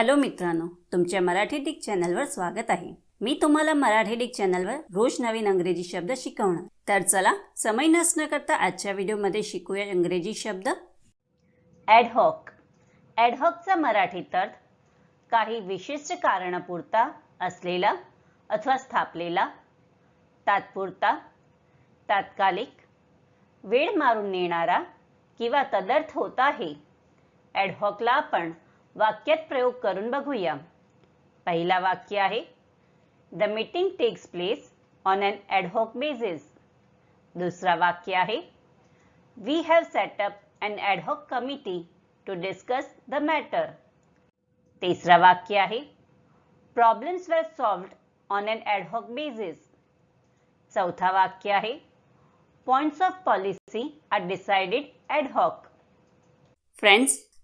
Hello मित्रांनो तुमच्या Marathi Dick चॅनलवर स्वागत आहे. मी तुम्हाला मराठी डिक चॅनलवर रोज नवीन अंग्रेजी शब्द शिकवणार. तर चला समय नसणं करता आजच्या व्हिडिओमध्ये शिकूया इंग्रजी शब्द. ॲडहॉक ॲडहॉकचा मराठीत अर्थ काही विशिष्ट कारणापुरता असलेला अथवा स्थापलेला तात्पुरता तात्कालिक वेळ मारून नेणारा किंवा तदर्थ होत आहे. ॲडहॉकला आपण वाक्यात प्रयोग करून बघूया. पहिला वाक्य आहे the meeting takes place on an ad hoc basis दुसरा वाक्य आहे we have setup an ad hoc committee to discuss the matter तिसरा वाक्य आहे problems were solved on an ad hoc basis चौथा वाक्य आहे points of policy are decided ad hoc friends